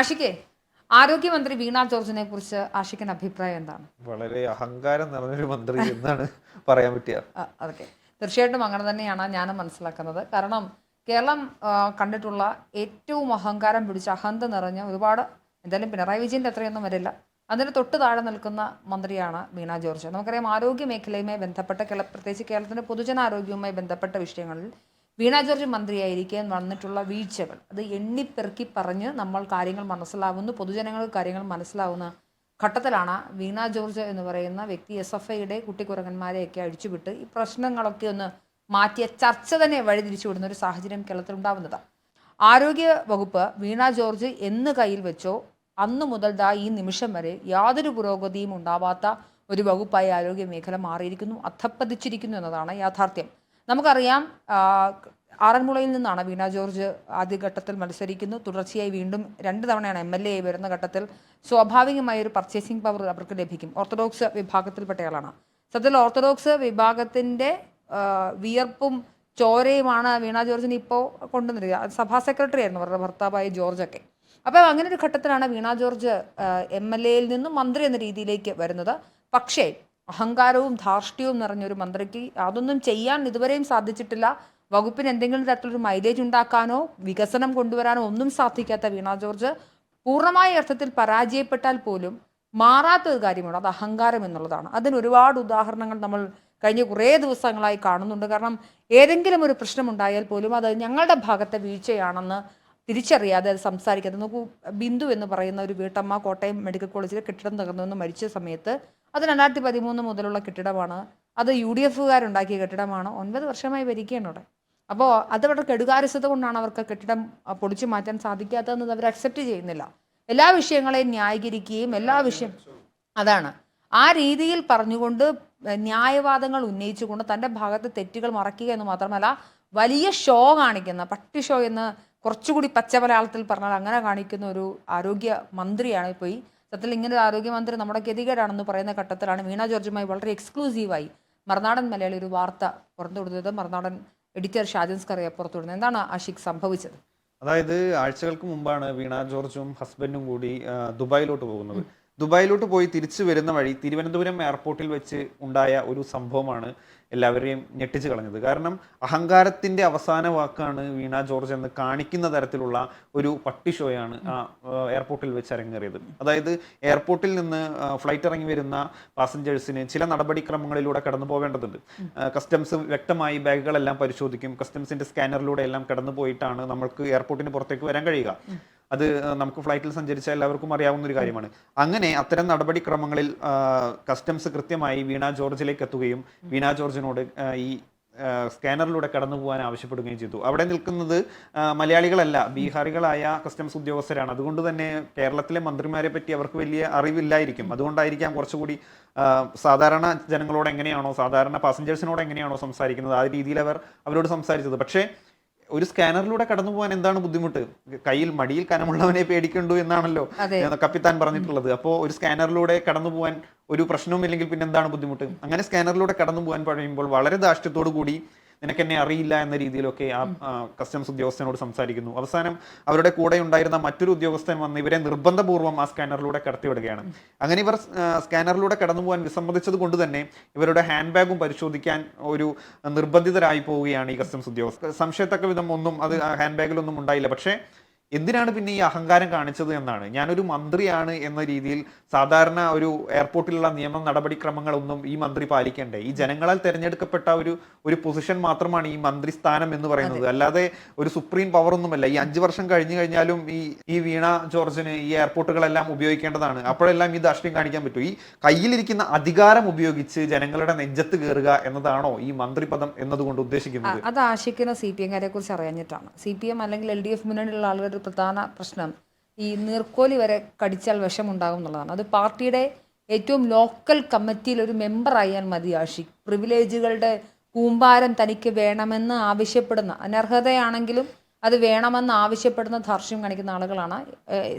ആഷിക്കെ ആരോഗ്യമന്ത്രി വീണ ജോർജിനെ കുറിച്ച് ആഷിക്കിന്റെ അഭിപ്രായം എന്താണ്? വളരെ അഹങ്കാരം നിറഞ്ഞൊരു മന്ത്രി എന്നാണ് പറയാൻ പറ്റിയ. അതൊക്കെ. തീർച്ചയായിട്ടും അങ്ങനെ തന്നെയാണ് ഞാൻ മനസ്സിലാക്കുന്നത്. കാരണം കേരളം കണ്ടിട്ടുള്ള ഏറ്റവും അഹങ്കാരം പിടിച്ച അഹന്ത നിറഞ്ഞ ഒരുപാട് എന്തായാലും പിണറായി വിജയന്റെ അത്രയൊന്നും വരില്ല. അതിന് തൊട്ട് താഴെ നിൽക്കുന്ന മന്ത്രിയാണ് വീണ ജോർജ്. നമുക്കറിയാം ആരോഗ്യ മേഖലയുമായി ബന്ധപ്പെട്ട കേരള പ്രത്യേകിച്ച് കേരളത്തിന്റെ പൊതുജനാരോഗ്യവുമായി ബന്ധപ്പെട്ട വിഷയങ്ങളിൽ വീണ ജോർജ് മന്ത്രിയായിരിക്കെ വന്നിട്ടുള്ള വീഴ്ചകൾ. അത് എണ്ണിപ്പെറുക്കി പറഞ്ഞ് നമ്മൾ കാര്യങ്ങൾ മനസ്സിലാവുന്നു പൊതുജനങ്ങൾക്ക് കാര്യങ്ങൾ മനസ്സിലാവുന്ന ഘട്ടത്തിലാണ് വീണ ജോർജ് എന്ന് പറയുന്ന വ്യക്തി എസ് എഫ് ഐയുടെ കുട്ടിക്കുറങ്ങന്മാരെയൊക്കെ അഴിച്ചുവിട്ട് ഈ പ്രശ്നങ്ങളൊക്കെ ഒന്ന് മാറ്റിയ ചർച്ച തന്നെ വഴിതിരിച്ചു വിടുന്ന ഒരു സാഹചര്യം കേരളത്തിൽ ഉണ്ടാവുന്നത് ആരോഗ്യ വകുപ്പ് വീണ ജോർജ് എന്ന് കയ്യിൽ വെച്ചോ അന്നു മുതൽ ദാ ഈ നിമിഷം വരെ യാതൊരു പുരോഗതിയും ഉണ്ടാവാത്ത ഒരു വകുപ്പായി ആരോഗ്യ മേഖല മാറിയിരിക്കുന്നു അധപ്പതിച്ചിരിക്കുന്നു എന്നതാണ് യാഥാർത്ഥ്യം. നമുക്കറിയാം ആറന്മുളയിൽ നിന്നാണ് വീണ ജോർജ് ആദ്യഘട്ടത്തിൽ മത്സരിക്കുന്നു. തുടർച്ചയായി വീണ്ടും രണ്ട് തവണയാണ് എം എൽ എ വരുന്ന ഘട്ടത്തിൽ സ്വാഭാവികമായ ഒരു പർച്ചേസിംഗ് പവർ അവർക്ക് ലഭിക്കും. ഓർത്തഡോക്സ് വിഭാഗത്തിൽപ്പെട്ടയാളാണ്. സത്യത്തിൽ ഓർത്തഡോക്സ് വിഭാഗത്തിന്റെ വിയർപ്പും ചോരയുമാണ് വീണ ജോർജിന് ഇപ്പോൾ കൊണ്ടുവന്നിരിക്കുക സഭാ സെക്രട്ടറി ആയിരുന്നു അവരുടെ ഭർത്താവായ ജോർജൊക്കെ. അപ്പോൾ അങ്ങനെ ഒരു ഘട്ടത്തിലാണ് വീണ ജോർജ് എം എൽ എയിൽ നിന്നും മന്ത്രി എന്ന രീതിയിലേക്ക് വരുന്നത്. പക്ഷേ അഹങ്കാരവും ധാർഷ്ട്യവും നിറഞ്ഞൊരു മന്ത്രിക്ക് അതൊന്നും ചെയ്യാൻ ഇതുവരെയും സാധിച്ചിട്ടില്ല. വകുപ്പിന് എന്തെങ്കിലും തരത്തിലൊരു മൈലേജ് ഉണ്ടാക്കാനോ വികസനം കൊണ്ടുവരാനോ ഒന്നും സാധിക്കാത്ത വീണ ജോർജ് പൂർണമായ അർത്ഥത്തിൽ പരാജയപ്പെട്ടാൽ പോലും മാറാത്ത ഒരു കാര്യമാണ്. അത് അഹങ്കാരം എന്നുള്ളതാണ്. അതിന് ഒരുപാട് ഉദാഹരണങ്ങൾ നമ്മൾ കഴിഞ്ഞ കുറേ ദിവസങ്ങളായി കാണുന്നുണ്ട്. കാരണം ഏതെങ്കിലും ഒരു പ്രശ്നമുണ്ടായാൽ പോലും അത് ഞങ്ങളുടെ ഭാഗത്തെ വീഴ്ചയാണെന്ന് തിരിച്ചറിയാതെ അത് സംസാരിക്കാതെ. നോക്കൂ ബിന്ദു എന്ന് പറയുന്ന ഒരു വീട്ടമ്മ കോട്ടയം മെഡിക്കൽ കോളേജിലെ കെട്ടിടം തകർന്നു മരിച്ച സമയത്ത് അത് രണ്ടായിരത്തി പതിമൂന്ന് മുതലുള്ള കെട്ടിടമാണ്. അത് യു ഡി എഫുകാരുണ്ടാക്കിയ കെട്ടിടമാണ്. ഒൻപത് വർഷമായി ഭരിക്കുകയാണ് അവിടെ. അപ്പോൾ അത് അവരുടെ കെടുകാര്യസ്ഥത കൊണ്ടാണ് അവർക്ക് കെട്ടിടം പൊളിച്ചു മാറ്റാൻ സാധിക്കാത്തതെന്ന് അവർ അക്സെപ്റ്റ് ചെയ്യുന്നില്ല. എല്ലാ വിഷയങ്ങളെയും ന്യായീകരിക്കുകയും എല്ലാ വിഷയം അതാണ്. ആ രീതിയിൽ പറഞ്ഞുകൊണ്ട് ന്യായവാദങ്ങൾ ഉന്നയിച്ചുകൊണ്ട് തന്റെ ഭാഗത്ത് തെറ്റുകൾ മറക്കുക എന്ന് മാത്രമല്ല വലിയ ഷോ കാണിക്കുന്ന പട്ടി ഷോ എന്ന് കുറച്ചുകൂടി പച്ച മലയാളത്തിൽ പറഞ്ഞാൽ അങ്ങനെ കാണിക്കുന്ന ഒരു ആരോഗ്യ മന്ത്രിയാണ് ഇപ്പോൾ ഈ സത്യത്തിൽ ഇങ്ങനെ ആരോഗ്യമന്ത്രി നമ്മുടെ ഗതികേടാണെന്ന് പറയുന്ന ഘട്ടത്തിലാണ് വീണ ജോർജുമായി വളരെ എക്സ്ക്ലൂസീവായി മറുനാടൻ മലയാളി ഒരു വാർത്ത പുറത്തു കൊടുത്തത് മറുനാടൻ എഡിറ്റർ ഷാജൻസ് കറിയ പുറത്തു വിടുന്നത്. എന്താണ് ആഷിഖ് സംഭവിച്ചത്? അതായത് ആഴ്ചകൾക്ക് മുമ്പാണ് വീണ ജോർജും ഹസ്ബൻഡും കൂടി ദുബായിലോട്ട് പോകുന്നത്. ദുബായിലോട്ട് പോയി തിരിച്ചു വരുന്ന വഴി തിരുവനന്തപുരം എയർപോർട്ടിൽ വെച്ച് ഉണ്ടായ ഒരു സംഭവമാണ്. എല്ലാവരെയും ഞെട്ടിച്ചു കളഞ്ഞത്. കാരണം അഹങ്കാരത്തിന്റെ അവസാന വാക്കാണ് വീണ ജോർജ് എന്ന് കാണിക്കുന്ന തരത്തിലുള്ള ഒരു പട്ടി ഷോയാണ് ആ എയർപോർട്ടിൽ വെച്ച് അരങ്ങേറിയത്. അതായത് എയർപോർട്ടിൽ നിന്ന് ഫ്ലൈറ്റ് ഇറങ്ങി വരുന്ന പാസഞ്ചേഴ്സിന് ചില നടപടിക്രമങ്ങളിലൂടെ കടന്നു പോവേണ്ടതുണ്ട്. കസ്റ്റംസ് വ്യക്തമായി ബാഗുകളെല്ലാം പരിശോധിക്കും. കസ്റ്റംസിന്റെ സ്കാനറിലൂടെ എല്ലാം കടന്നു പോയിട്ടാണ് നമ്മൾക്ക് എയർപോർട്ടിന് പുറത്തേക്ക് വരാൻ കഴിയുക. അത് നമുക്ക് ഫ്ലൈറ്റിൽ സഞ്ചരിച്ച എല്ലാവർക്കും അറിയാവുന്ന ഒരു കാര്യമാണ്. അങ്ങനെ അത്തരം നടപടിക്രമങ്ങളിൽ കസ്റ്റംസ് കൃത്യമായി വീണ ജോർജിലേക്ക് എത്തുകയും വീണ ജോർജിനോട് ഈ സ്കാനറിലൂടെ കടന്നു പോകാൻ ആവശ്യപ്പെടുകയും ചെയ്തു. അവിടെ നിൽക്കുന്നത് മലയാളികളല്ല ബീഹാറികളായ കസ്റ്റംസ് ഉദ്യോഗസ്ഥരാണ്. അതുകൊണ്ട് തന്നെ കേരളത്തിലെ മന്ത്രിമാരെ പറ്റി അവർക്ക് വലിയ അറിവില്ലായിരിക്കും. അതുകൊണ്ടായിരിക്കാം കുറച്ചുകൂടി സാധാരണ ജനങ്ങളോട് എങ്ങനെയാണോ സാധാരണ പാസഞ്ചേഴ്സിനോട് എങ്ങനെയാണോ സംസാരിക്കുന്നത് ആ രീതിയിൽ അവർ അവരോട് സംസാരിച്ചത്. പക്ഷേ ഒരു സ്കാനറിലൂടെ കടന്നു പോകാൻ എന്താണ് ബുദ്ധിമുട്ട്? കയ്യിൽ മടിയിൽ കനമുള്ളവനെ പേടിക്കണ്ടു എന്നാണല്ലോ കപ്പിത്താൻ പറഞ്ഞിട്ടുള്ളത്. അപ്പോൾ ഒരു സ്കാനറിലൂടെ കടന്നു പോകാൻ ഒരു പ്രശ്നവും ഇല്ലെങ്കിൽ പിന്നെ എന്താണ് ബുദ്ധിമുട്ട്? അങ്ങനെ സ്കാനറിലൂടെ കടന്നു പോകാൻ പറയുമ്പോൾ വളരെ ധാർഷ്ട്യത്തോടു കൂടി നിനക്ക് എന്നെ അറിയില്ല എന്ന രീതിയിലൊക്കെ ആ ആ, കസ്റ്റംസ് ഉദ്യോഗസ്ഥനോട് സംസാരിക്കുന്നു. അവസാനം അവരുടെ കൂടെ ഉണ്ടായിരുന്ന മറ്റൊരു ഉദ്യോഗസ്ഥൻ വന്ന് ഇവരെ നിർബന്ധപൂർവം ആ സ്കാനറിലൂടെ കടത്തിവിടുകയാണ്. അങ്ങനെ ഇവർ സ്കാനറിലൂടെ കടന്നു പോകാൻ വിസമ്മതിച്ചത് കൊണ്ട് തന്നെ ഇവരുടെ ഹാൻഡ് ബാഗും പരിശോധിക്കാൻ ഒരു നിർബന്ധിതരായി പോവുകയാണ് ഈ കസ്റ്റംസ് ഉദ്യോഗസ്ഥ സംശയത്തക്ക വിധം ഒന്നും അത് ഹാൻഡ് ബാഗിലൊന്നും ഉണ്ടായില്ല. പക്ഷേ എന്തിനാണ് പിന്നെ ഈ അഹങ്കാരം കാണിച്ചത് എന്നാണ്? ഞാനൊരു മന്ത്രിയാണ് എന്ന രീതിയിൽ സാധാരണ ഒരു എയർപോർട്ടിലുള്ള നിയമ നടപടിക്രമങ്ങളൊന്നും ഈ മന്ത്രി പാലിക്കണ്ടേ? ഈ ജനങ്ങളാൽ തെരഞ്ഞെടുക്കപ്പെട്ട ഒരു ഒരു പൊസിഷൻ മാത്രമാണ് ഈ മന്ത്രി സ്ഥാനം എന്ന് പറയുന്നത്. അല്ലാതെ ഒരു സുപ്രീം പവർ ഒന്നുമല്ല. ഈ അഞ്ചു വർഷം കഴിഞ്ഞു കഴിഞ്ഞാലും ഈ ഈ വീണ ജോർജിന് ഈ എയർപോർട്ടുകളെല്ലാം ഉപയോഗിക്കേണ്ടതാണ്. അപ്പോഴെല്ലാം ഈ ധാർഷ്ട്യം കാണിക്കാൻ പറ്റും. ഈ കയ്യിലിരിക്കുന്ന അധികാരം ഉപയോഗിച്ച് ജനങ്ങളുടെ നെഞ്ചത്ത് കയറുക എന്നതാണോ ഈ മന്ത്രിപദം എന്നതുകൊണ്ട് ഉദ്ദേശിക്കുന്നത്? അത് ആശിക്കുന്ന സി പി എംകാരെ കുറിച്ച് അറിയാഞ്ഞിട്ടാണ്. സി പി എം അല്ലെങ്കിൽ എൽ ഡി എഫ് മുന്നണിയിലുള്ള ആളുകളുടെ ഒരു പ്രധാന പ്രശ്നം. ഈ നീർക്കോലി വരെ കടിച്ചാൽ വിഷമുണ്ടാകും എന്നുള്ളതാണ്. അത് പാർട്ടിയുടെ ഏറ്റവും ലോക്കൽ കമ്മിറ്റിയിൽ ഒരു മെമ്പർ ആയാൽ മതി ആഷിക് പ്രിവിലേജുകളുടെ കൂമ്പാരം തനിക്ക് വേണമെന്ന് ആവശ്യപ്പെടുന്ന അനർഹതയാണെങ്കിലും അത് വേണമെന്ന് ആവശ്യപ്പെടുന്ന ധാർഷ്ട്യം കാണിക്കുന്ന ആളുകളാണ്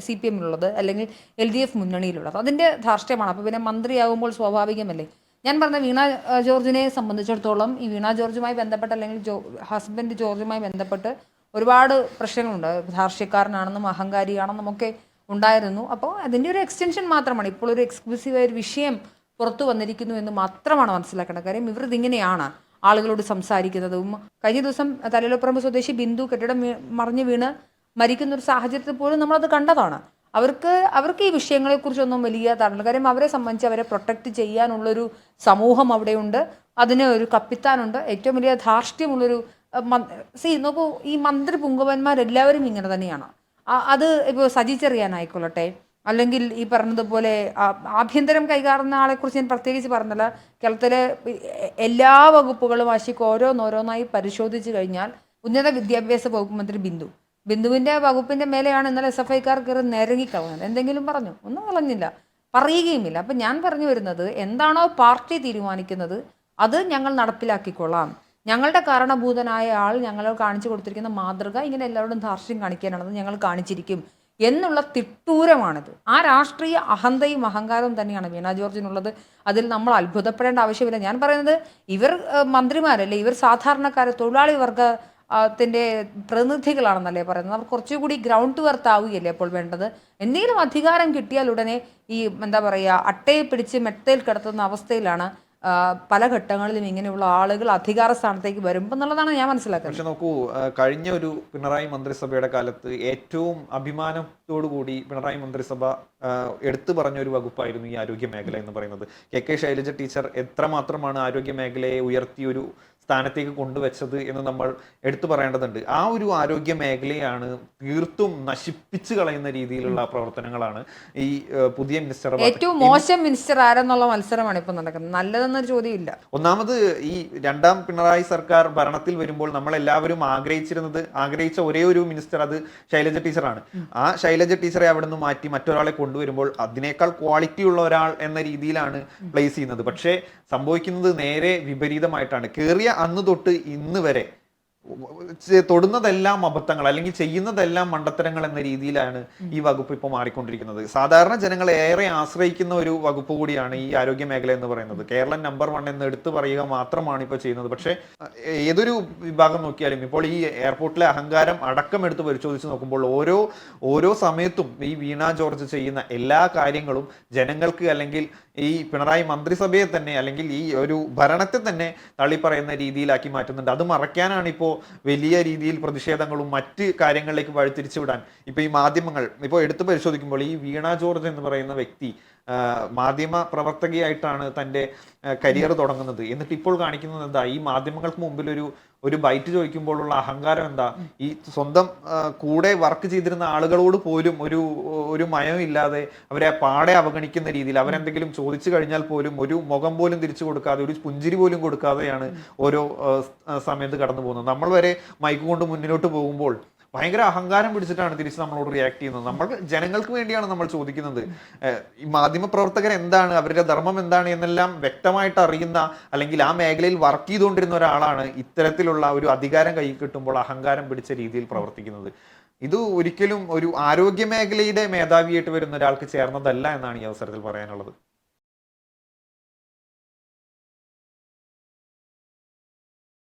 സി പി എമ്മിലുള്ളത് അല്ലെങ്കിൽ എൽ ഡി എഫ് മുന്നണിയിലുള്ളത്. അതിന്റെ ധാർഷ്ട്യമാണ്. അപ്പോൾ പിന്നെ മന്ത്രിയാകുമ്പോൾ സ്വാഭാവികമല്ലേ? ഞാൻ പറഞ്ഞ വീണ ജോർജിനെ സംബന്ധിച്ചിടത്തോളം ഈ വീണ ജോർജുമായി ബന്ധപ്പെട്ട് അല്ലെങ്കിൽ ജോ ഹസ്ബൻഡ് ജോർജുമായി ബന്ധപ്പെട്ട് ഒരുപാട് പ്രശ്നങ്ങളുണ്ട്. ധാർഷ്ട്യക്കാരനാണെന്നും അഹങ്കാരിയാണെന്നും ഒക്കെ ഉണ്ടായിരുന്നു. അപ്പോൾ അതിന്റെ ഒരു എക്സ്റ്റൻഷൻ മാത്രമാണ്. ഇപ്പോൾ ഒരു എക്സ്ക്ലൂസീവായ ഒരു വിഷയം പുറത്തു വന്നിരിക്കുന്നു എന്ന് മാത്രമാണ് മനസ്സിലാക്കേണ്ടത് കാര്യം. ഇവർ ഇതിങ്ങനെയാണ് ആളുകളോട് സംസാരിക്കുന്നതും. കഴിഞ്ഞ ദിവസം തലയിലപ്പുറമ്പ് സ്വദേശി ബിന്ദു കെട്ടിടം മറിഞ്ഞു വീണ് മരിക്കുന്ന ഒരു സാഹചര്യത്തിൽ പോലും നമ്മളത് കണ്ടതാണ്. അവർക്ക് അവർക്ക് ഈ വിഷയങ്ങളെക്കുറിച്ചൊന്നും വലിയ ധാരണ കാര്യം അവരെ സംബന്ധിച്ച് അവരെ പ്രൊട്ടക്റ്റ് ചെയ്യാനുള്ളൊരു സമൂഹം അവിടെയുണ്ട്. അതിന് ഒരു കപ്പിത്താനുണ്ട്. ഏറ്റവും വലിയ ധാർഷ്ട്യമുള്ളൊരു സി നോക്കൂ ഈ മന്ത്രി പുങ്കവന്മാരെല്ലാവരും ഇങ്ങനെ തന്നെയാണ്. അത് ഇപ്പോൾ സജി ചെറിയാനായിക്കൊള്ളട്ടെ? അല്ലെങ്കിൽ ഈ പറഞ്ഞതുപോലെ ആഭ്യന്തരം കൈകാറുന്ന ആളെക്കുറിച്ച് ഞാൻ പ്രത്യേകിച്ച് പറഞ്ഞില്ല. കേരളത്തിലെ എല്ലാ വകുപ്പുകളും ആശിക്ക് ഓരോന്നോരോന്നായി പരിശോധിച്ച് കഴിഞ്ഞാൽ ഉന്നത വിദ്യാഭ്യാസ വകുപ്പ് മന്ത്രി ബിന്ദു. ബിന്ദുവിന്റെ വകുപ്പിന്റെ മേലെയാണ് ഇന്നലെ എസ് എഫ് ഐക്കാർ കയറി നിരങ്ങിക്കളഞ്ഞത് എന്തെങ്കിലും പറഞ്ഞു? ഒന്നും കളഞ്ഞില്ല. പറയുകയുമില്ല. അപ്പം ഞാൻ പറഞ്ഞു വരുന്നത് എന്താണോ പാർട്ടി തീരുമാനിക്കുന്നത് അത് ഞങ്ങൾ നടപ്പിലാക്കിക്കൊള്ളാം. ഞങ്ങളുടെ കാരണഭൂതനായ ആൾ ഞങ്ങൾ കാണിച്ചു കൊടുത്തിരിക്കുന്ന മാതൃക ഇങ്ങനെ എല്ലാവരോടും ധാർഷ്ട്യം കാണിക്കാനാണെന്ന് ഞങ്ങൾ കാണിച്ചിരിക്കും എന്നുള്ള തിട്ടൂരമാണിത്. ആ രാഷ്ട്രീയ അഹന്തയും അഹങ്കാരവും തന്നെയാണ് വീണ ജോർജിനുള്ളത്. അതിൽ നമ്മൾ അത്ഭുതപ്പെടേണ്ട ആവശ്യമില്ല. ഞാൻ പറയുന്നത് ഇവർ മന്ത്രിമാരല്ലേ? ഇവർ സാധാരണക്കാർ തൊഴിലാളി വർഗ ത്തിന്റെ പ്രതിനിധികളാണെന്നല്ലേ പറയുന്നത്. അവർ കുറച്ചുകൂടി ഗ്രൗണ്ട് വർത്ത് ആവുകയല്ലേ അപ്പോൾ വേണ്ടത്? എന്തെങ്കിലും അധികാരം കിട്ടിയാൽ ഉടനെ ഈ എന്താ പറയുക അട്ടയെ പിടിച്ച് മെത്തയിൽ കിടത്തുന്ന അവസ്ഥയിലാണ് പല ഘട്ടങ്ങളിലും ഇങ്ങനെയുള്ള ആളുകൾ അധികാര സ്ഥാനത്തേക്ക് വരുമ്പോൾ എന്നുള്ളതാണ് ഞാൻ മനസ്സിലാക്കുന്നത്. പക്ഷെ നോക്കൂ കഴിഞ്ഞ ഒരു പിണറായി മന്ത്രിസഭയുടെ കാലത്ത് ഏറ്റവും അഭിമാനത്തോടു കൂടി പിണറായി മന്ത്രിസഭ എടുത്തു പറഞ്ഞ ഒരു വകുപ്പായിരുന്നു ഈ ആരോഗ്യ മേഖല എന്ന് പറയുന്നത്. കെ കെ ശൈലജ ടീച്ചർ എത്രമാത്രമാണ് ആരോഗ്യ മേഖലയെ ഉയർത്തി ഒരു സ്ഥാനത്തേക്ക് കൊണ്ടുവച്ചത് എന്ന് നമ്മൾ എടുത്തു പറയേണ്ടതുണ്ട്. ആ ഒരു ആരോഗ്യ മേഖലയാണ് തീർത്തും നശിപ്പിച്ചു കളയുന്ന രീതിയിലുള്ള പ്രവർത്തനങ്ങളാണ് ഈ പുതിയ മിനിസ്റ്റർ ഏറ്റവും മോശം മിനിസ്റ്റർ ആരെന്നുള്ള മത്സരമാണ് ഇപ്പൊ നടക്കുന്നത്. നല്ലതെന്നൊരു ചോദ്യമില്ല. ഒന്നാമത് ഈ രണ്ടാം പിണറായി സർക്കാർ ഭരണത്തിൽ വരുമ്പോൾ നമ്മൾ എല്ലാവരും ആഗ്രഹിച്ചിരുന്നത് ആഗ്രഹിച്ച ഒരേ ഒരു മിനിസ്റ്റർ അത് ശൈലജ ടീച്ചറാണ്. ആ ശൈലജ ടീച്ചറെ അവിടെ നിന്ന് മാറ്റി മറ്റൊരാളെ കൊണ്ടുവരുമ്പോൾ അതിനേക്കാൾ ക്വാളിറ്റി ഉള്ള ഒരാൾ എന്ന രീതിയിലാണ് പ്ലേസ് ചെയ്യുന്നത്. പക്ഷേ സംഭവിക്കുന്നത് നേരെ വിപരീതമായിട്ടാണ്. കേറിയ അന്ന് തൊട്ട് ഇന്ന് വരെ. തൊടുന്നതെല്ലാം അബദ്ധങ്ങൾ അല്ലെങ്കിൽ ചെയ്യുന്നതെല്ലാം മണ്ടത്തരങ്ങൾ എന്ന രീതിയിലാണ് ഈ വകുപ്പ് ഇപ്പോൾ മാറിക്കൊണ്ടിരിക്കുന്നത്. സാധാരണ ജനങ്ങളെ ഏറെ ആശ്രയിക്കുന്ന ഒരു വകുപ്പ് കൂടിയാണ് ഈ ആരോഗ്യ മേഖല എന്ന് പറയുന്നത്. കേരളം നമ്പർ വൺ എന്ന് എടുത്തു പറയുക മാത്രമാണ് ഇപ്പോൾ ചെയ്യുന്നത്. പക്ഷേ ഏതൊരു വിഭാഗം നോക്കിയാലും ഇപ്പോൾ ഈ എയർപോർട്ടിലെ അഹങ്കാരം അടക്കം എടുത്ത് പരിശോധിച്ച് നോക്കുമ്പോൾ ഓരോ ഓരോ സമയത്തും ഈ വീണ ജോർജ് ചെയ്യുന്ന എല്ലാ കാര്യങ്ങളും ജനങ്ങൾക്ക് അല്ലെങ്കിൽ ഈ പിണറായി മന്ത്രിസഭയെ തന്നെ അല്ലെങ്കിൽ ഈ ഒരു ഭരണത്തെ തന്നെ തള്ളിപ്പറയുന്ന രീതിയിലാക്കി മാറ്റുന്നുണ്ട്. അത് മറയ്ക്കാനാണ് ഇപ്പോൾ വലിയ രീതിയിൽ പ്രതിഷേധങ്ങളും മറ്റ് കാര്യങ്ങളിലേക്ക് വഴിതിരിച്ചു വിടാൻ ഇപ്പൊ ഈ മാധ്യമങ്ങൾ ഇപ്പോൾ എടുത്തു പരിശോധിക്കുമ്പോൾ ഈ വീണ ജോർജ് എന്ന് പറയുന്ന വ്യക്തി മാധ്യമ പ്രവർത്തകയായിട്ടാണ് തന്റെ കരിയർ തുടങ്ങുന്നത്. എന്നിട്ട് ഇപ്പോൾ കാണിക്കുന്നത് എന്താ? ഈ മാധ്യമങ്ങൾക്ക് മുമ്പിൽ ഒരു ഒരു ബൈറ്റ് ചോദിക്കുമ്പോഴുള്ള അഹങ്കാരം എന്താ? ഈ സ്വന്തം കൂടെ വർക്ക് ചെയ്തിരുന്ന ആളുകളോട് പോലും ഒരു ഒരു മയമില്ലാതെ അവരെ പാടെ അവഗണിക്കുന്ന രീതിയിൽ അവരെന്തെങ്കിലും ചോദിച്ചു കഴിഞ്ഞാൽ പോലും ഒരു മുഖം പോലും തിരിച്ചു കൊടുക്കാതെ ഒരു പുഞ്ചിരി പോലും കൊടുക്കാതെയാണ് ഓരോ സമയത്ത് കടന്നു പോകുന്നത് നമ്മൾ വരെ മൈക്ക് കൊണ്ട് മുന്നിലോട്ട് പോകുമ്പോൾ ഭയങ്കര അഹങ്കാരം പിടിച്ചിട്ടാണ് തിരിച്ച് നമ്മളോട് റിയാക്ട് ചെയ്യുന്നത്. നമ്മൾ ജനങ്ങൾക്ക് വേണ്ടിയാണ് നമ്മൾ ചോദിക്കുന്നത്. ഈ മാധ്യമ പ്രവർത്തകർ എന്താണ് അവരുടെ ധർമ്മം എന്താണ് എന്നെല്ലാം വ്യക്തമായിട്ട് അറിയുന്ന അല്ലെങ്കിൽ ആ മേഖലയിൽ വർക്ക് ചെയ്തുകൊണ്ടിരുന്ന ഒരാളാണ് ഇത്തരത്തിലുള്ള ഒരു അധികാരം കൈ കിട്ടുമ്പോൾ അഹങ്കാരം പിടിച്ച രീതിയിൽ പ്രവർത്തിക്കുന്നത്. ഇത് ഒരിക്കലും ഒരു ആരോഗ്യ മേഖലയുടെ മേധാവിയായിട്ട് വരുന്ന ഒരാൾക്ക് ചേർന്നതല്ല എന്നാണ് ഈ അവസരത്തിൽ പറയാനുള്ളത്.